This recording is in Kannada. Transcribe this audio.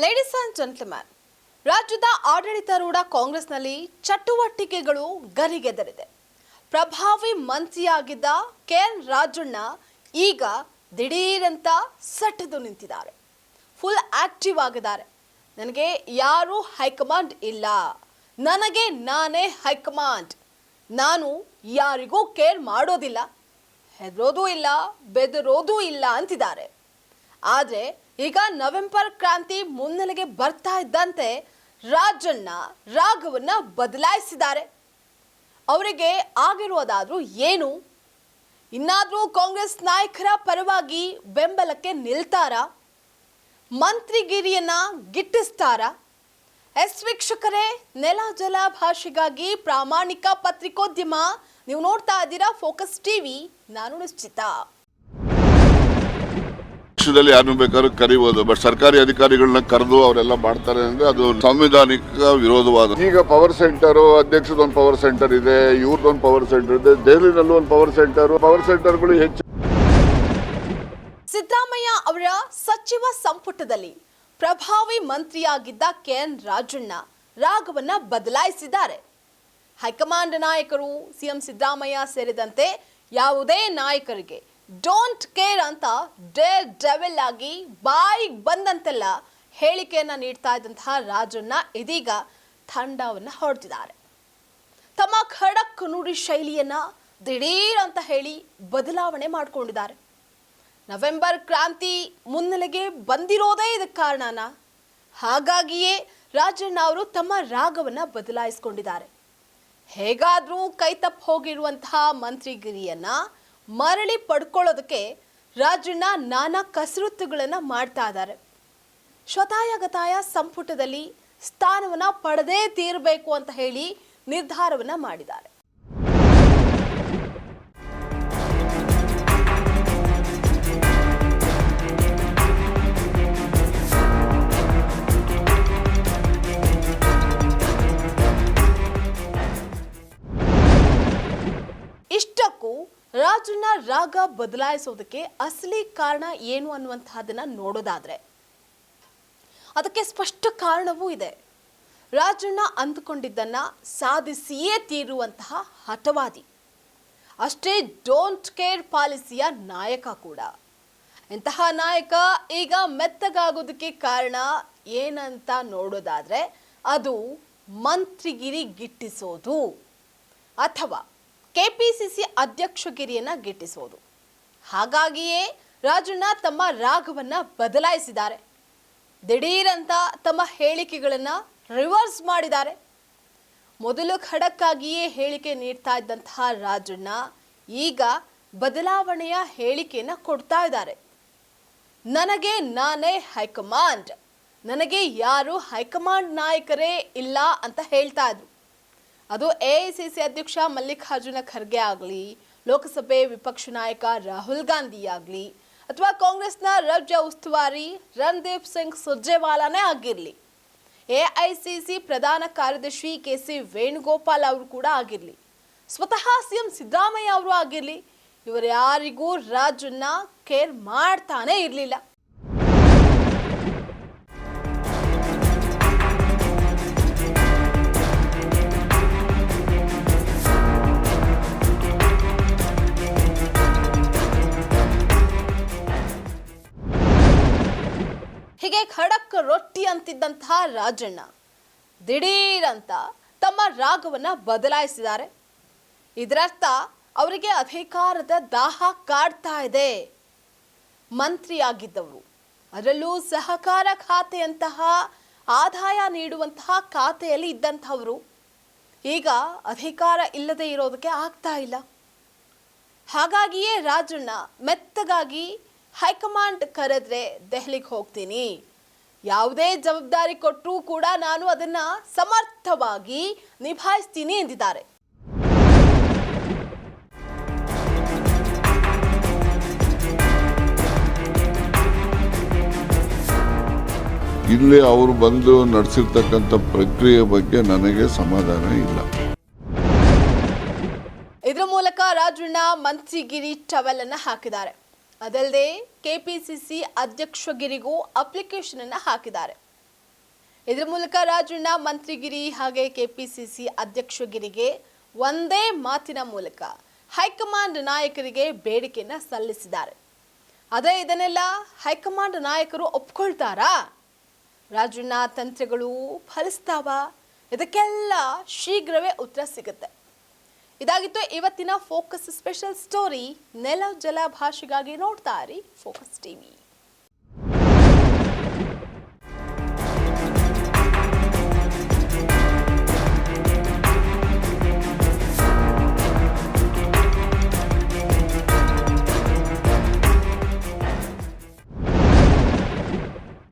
ಲೇಡೀಸ್ ಅಂಡ್ ಜೆಂಟ್ಲ್ಮ್ಯಾನ್ ರಾಜ್ಯದ ಆಡಳಿತಾರೂಢ ಕಾಂಗ್ರೆಸ್ನಲ್ಲಿ ಚಟುವಟಿಕೆಗಳು ಗರಿಗೆದರಿದೆ. ಪ್ರಭಾವಿ ಮಂತ್ರಿಯಾಗಿದ್ದ ಕೆ ಎನ್ ರಾಜಣ್ಣ ಈಗ ದಿಢೀರಂತ ಸಟ್ಟದು ನಿಂತಿದ್ದಾರೆ. ಫುಲ್ ಆಕ್ಟಿವ್ ಆಗಿದ್ದಾರೆ. ನನಗೆ ಯಾರು ಹೈಕಮಾಂಡ್ ಇಲ್ಲ. ನನಗೆ ನಾನೇ ಹೈಕಮಾಂಡ್. ನಾನು ಯಾರಿಗೂ ಕೇರ್ ಮಾಡೋದಿಲ್ಲ. ಹೆದರೋದೂ ಇಲ್ಲ, ಬೆದರೋದೂ ಇಲ್ಲ ಅಂತಿದ್ದಾರೆ. ಆದರೆ ಈಗ ನವೆಂಬರ್ ಕ್ರಾಂತಿ ಮುನ್ನೆಲೆಗೆ ಬರ್ತಾ ಇದ್ದಂತೆ ರಾಜಣ್ಣ ರಾಗವನ್ನ ಬದಲಾಯಿಸಿದ್ದಾರೆ. ಅವರಿಗೆ ಆಗಿರುವುದಾದ್ರೂ ಏನು? ಇನ್ನಾದರೂ ಕಾಂಗ್ರೆಸ್ ನಾಯಕರ ಪರವಾಗಿ ಬೆಂಬಲಕ್ಕೆ ನಿಲ್ತಾರಾ? ಮಂತ್ರಿಗಿರಿಯನ್ನ ಗಿಟ್ಟಿಸ್ತಾರಾ? ಎಸ್ ವೀಕ್ಷಕರೇ, ನೆಲ ಜಲ ಭಾಷೆಗಾಗಿ ಪ್ರಾಮಾಣಿಕ ಪತ್ರಿಕೋದ್ಯಮ ನೀವು ನೋಡ್ತಾ ಇದ್ದೀರಾ ಫೋಕಸ್ ಟಿವಿ. ನಾನು ನಿಶ್ಚಿತ. ಪಕ್ಷದಲ್ಲಿ ಯಾರನ್ನು ಬೇಕಾದ್ರೂ ಕರಿಬಹುದು ಬಟ್ ಸರ್ಕಾರಿ ಅಧಿಕಾರಿಗಳನ್ನ ಕರೆದು ಅವರೆಲ್ಲ ಮಾಡ್ತಾರೆ ಅಂದ್ರೆ ಅದು ಸಾಂವಿಧಾನಿಕ ವಿರೋಧವಾದ ಈಗ ಪವರ್ ಸೆಂಟರ್ ಅಧ್ಯಕ್ಷದೊಂದು ಪವರ್ ಸೆಂಟರ್ ಇದೆ ಇವ್ರದೊಂದು ಪವರ್ ಸೆಂಟರ್ ಇದೆ ದೆಹಲಿನಲ್ಲೂ ಒಂದು ಪವರ್ ಸೆಂಟರ್ ಪವರ್ ಸೆಂಟರ್ಗಳು ಹೆಚ್ಚು ಸಿದ್ದರಾಮಯ್ಯ ಅವರ ಸಚಿವ ಸಂಪುಟದಲ್ಲಿ ಪ್ರಭಾವಿ ಮಂತ್ರಿಯಾಗಿದ್ದ ಕೆ ಎನ್ ರಾಜಣ್ಣ ರಾಗವನ್ನ ಬದಲಾಯಿಸಿದ್ದಾರೆ. ಹೈಕಮಾಂಡ್ ನಾಯಕರು ಸಿಎಂ ಸಿದ್ದರಾಮಯ್ಯ ಸೇರಿದಂತೆ ಯಾವುದೇ ನಾಯಕರಿಗೆ ಡೋಂಟ್ ಕೇರ್ ಅಂತ ಡೇರ್ ಡೆವೆಲ್ ಆಗಿ ಬಾಯಿಗೆ ಬಂದಂತೆಲ್ಲ ಹೇಳಿಕೆಯನ್ನು ನೀಡ್ತಾ ಇದ್ದಂತಹ ರಾಜಣ್ಣ ಇದೀಗ ತಂಡವನ್ನು ಹೊರಟಿದ್ದಾರೆ ತಮ್ಮ ಖಡಕ್ ನುಡಿ ಶೈಲಿಯನ್ನ ದಿಢೀರ್ ಅಂತ ಹೇಳಿ ಬದಲಾವಣೆ ಮಾಡಿಕೊಂಡಿದ್ದಾರೆ. ನವೆಂಬರ್ ಕ್ರಾಂತಿ ಮುನ್ನೆಲೆಗೆ ಬಂದಿರೋದೇ ಇದಕ್ಕೆ ಕಾರಣನ. ಹಾಗಾಗಿಯೇ ರಾಜಣ್ಣ ಅವರು ತಮ್ಮ ರಾಗವನ್ನು ಬದಲಾಯಿಸಿಕೊಂಡಿದ್ದಾರೆ. ಹೇಗಾದರೂ ಕೈತಪ್ಪ ಹೋಗಿರುವಂತಹ ಮಂತ್ರಿಗಿರಿಯನ್ನ ಮರಳಿ ಪಡ್ಕೊಳ್ಳೋದಕ್ಕೆ ರಾಜಣ್ಣ ನಾನಾ ಕಸರತ್ತುಗಳನ್ನು ಮಾಡ್ತಾ ಇದ್ದಾರೆ. ಶತಾಯಗತಾಯ ಸಂಪುಟದಲ್ಲಿ ಸ್ಥಾನವನ್ನು ಪಡೆದೇ ತೀರಬೇಕು ಅಂತ ಹೇಳಿ ನಿರ್ಧಾರವನ್ನು ಮಾಡಿದ್ದಾರೆ. ರಾಜಣ್ಣ ರಾಗ ಬದಲಾಯಿಸೋದಕ್ಕೆ ಅಸಲಿ ಕಾರಣ ಏನು ಅನ್ನುವಂತಹದನ್ನ ನೋಡೋದಾದ್ರೆ, ಅದಕ್ಕೆ ಸ್ಪಷ್ಟ ಕಾರಣವೂ ಇದೆ. ರಾಜಣ್ಣ ಅಂದುಕೊಂಡಿದ್ದನ್ನ ಸಾಧಿಸಿಯೇ ತೀರುವಂತಹ ಹಠವಾದಿ. ಅಷ್ಟೇ ಡೋಂಟ್ ಕೇರ್ ಪಾಲಿಸಿಯ ನಾಯಕ ಕೂಡ. ಇಂತಹ ನಾಯಕ ಈಗ ಮೆತ್ತಗಾಗೋದಕ್ಕೆ ಕಾರಣ ಏನಂತ ನೋಡೋದಾದ್ರೆ, ಅದು ಮಂತ್ರಿಗಿರಿ ಗಿಟ್ಟಿಸೋದು. ಅಥವಾ ಕೆಪಿಸಿಸಿ ಅಧ್ಯಕ್ಷಗಿರಿಯನ್ನ ಗಿಟ್ಟಿಸುವುದು. ಹಾಗಾಗಿಯೇ ರಾಜಣ್ಣ ತಮ್ಮ ರಾಗವನ್ನ ಬದಲಾಯಿಸಿದ್ದಾರೆ. ದಿಢೀರಂತ ತಮ್ಮ ಹೇಳಿಕೆಗಳನ್ನ ರಿವರ್ಸ್ ಮಾಡಿದ್ದಾರೆ. ಮೊದಲು ಖಡಕ್ಕಾಗಿಯೇ ಹೇಳಿಕೆ ನೀಡ್ತಾ ಇದ್ದಂತಹ ರಾಜಣ್ಣ ಈಗ ಬದಲಾವಣೆಯ ಹೇಳಿಕೆಯನ್ನ ಕೊಡ್ತಾ ಇದ್ದಾರೆ. ನನಗೆ ನಾನೇ ಹೈಕಮಾಂಡ್. ನನಗೆ ಯಾರು ಹೈಕಮಾಂಡ್ ನಾಯಕರೇ ಇಲ್ಲ ಅಂತ ಹೇಳ್ತಾ ಇದ್ರು. ಅದು ಎಐಸಿಸಿ ಅಧ್ಯಕ್ಷ ಮಲ್ಲಿಕಾರ್ಜುನ ಖರ್ಗೆ ಆಗಲಿ, ಲೋಕಸಭೆ ವಿಪಕ್ಷ ನಾಯಕ ರಾಹುಲ್ ಗಾಂಧಿ ಆಗಲಿ, ಅಥವಾ ಕಾಂಗ್ರೆಸ್ನ ರಾಜ್ಯ ಉಸ್ತುವಾರಿ ರಣದೀಪ್ ಸಿಂಗ್ ಸುರ್ಜೇವಾಲಾನೇ ಆಗಿರಲಿ. ಎಐಸಿಸಿ ಪ್ರಧಾನ ಕಾರ್ಯದರ್ಶಿ ಕೆ ಸಿ ವೇಣುಗೋಪಾಲ್ ಅವರು ಕೂಡ ಆಗಿರಲಿ. ಸ್ವತಃ ಸಿಎಂ ಸಿದ್ದರಾಮಯ್ಯ ಅವರು ಆಗಿರಲಿ. ಇವರು ಯಾರಿಗೂ ರಾಜನ್ನ ಕೇರ್ ಮಾಡ್ತಾನೆ ಇರಲಿಲ್ಲ. ಹೀಗೆ ಖಡಕ್ ರೊಟ್ಟಿ ಅಂತಿದ್ದಂತಹ ರಾಜಣ್ಣ ದಿಢೀರ್ ಅಂತ ತಮ್ಮ ರಾಗವನ್ನ ಬದಲಾಯಿಸಿದ್ದಾರೆ. ಇದರರ್ಥ ಅವರಿಗೆ ಅಧಿಕಾರದ ದಾಹ ಕಾಡ್ತಾ ಇದೆ. ಮಂತ್ರಿಯಾಗಿದ್ದವರು, ಅದರಲ್ಲೂ ಸಹಕಾರ ಖಾತೆಯಂತಹ ಆದಾಯ ನೀಡುವಂತಹ ಖಾತೆಯಲ್ಲಿ ಇದ್ದಂಥವರು, ಈಗ ಅಧಿಕಾರ ಇಲ್ಲದೆ ಇರೋದಕ್ಕೆ ಆಗ್ತಾ ಇಲ್ಲ. ಹಾಗಾಗಿಯೇ ರಾಜಣ್ಣ ಮೆತ್ತಗಾಗಿ ಹೈಕಮಾಂಡ್ ಕರೆದ್ರೆ ದೆಹಲಿಗೆ ಹೋಗ್ತೀನಿ. ಯಾವುದೇ ಜವಾಬ್ದಾರಿ ಕೊಟ್ಟರೂ ಕೂಡ ನಾನು ಅದನ್ನ ಸಮರ್ಥವಾಗಿ ನಿಭಾಯಿಸ್ತೀನಿ ಎಂದಿದ್ದಾರೆ. ಇಲ್ಲಿ ಅವರು ಬಂದು ನಡೆಸಿರ್ತಕ್ಕಂಥ ಪ್ರಕ್ರಿಯೆ ಬಗ್ಗೆ ನನಗೆ ಸಮಾಧಾನ ಇಲ್ಲ. ಇದರ ಮೂಲಕ ರಾಜಣ್ಣ ಮಂತ್ರಿಗಿರಿ ಟವೆಲ್ ಅನ್ನ ಹಾಕಿದ್ದಾರೆ. ಅದಲ್ಲದೆ ಕೆಪಿಸಿಸಿ ಅಧ್ಯಕ್ಷಗಿರಿಗೂ ಅಪ್ಲಿಕೇಶನ್ ಅನ್ನು ಹಾಕಿದ್ದಾರೆ. ಇದರ ಮೂಲಕ ರಾಜಣ್ಣ, ಮಂತ್ರಿಗಿರಿ ಹಾಗೆ ಕೆಪಿಸಿಸಿ ಅಧ್ಯಕ್ಷಗಿರಿಗೆ ಒಂದೇ ಮಾತಿನ ಮೂಲಕ ಹೈಕಮಾಂಡ್ ನಾಯಕರಿಗೆ ಬೇಡಿಕೆಯನ್ನು ಸಲ್ಲಿಸಿದ್ದಾರೆ. ಅದೇ ಇದನ್ನೆಲ್ಲ ಹೈಕಮಾಂಡ್ ನಾಯಕರು ಒಪ್ಕೊಳ್ತಾರಾ? ರಾಜಣ್ಣ, ತಂತ್ರಗಳು ಫಲಿಸ್ತಾವ? ಇದಕ್ಕೆಲ್ಲ ಶೀಘ್ರವೇ ಉತ್ತರ ಸಿಗುತ್ತೆ. ಇದಾಗಿತ್ತು. ಇವತ್ತಿನ ಫೋಕಸ್ ಸ್ಪೆಷಲ್ ಸ್ಟೋರಿ ನೆಲ ಜಲ ಭಾಷೆಗಾಗಿ ನೋಡ್ತಾ ಫೋಕಸ್ ಟಿವಿ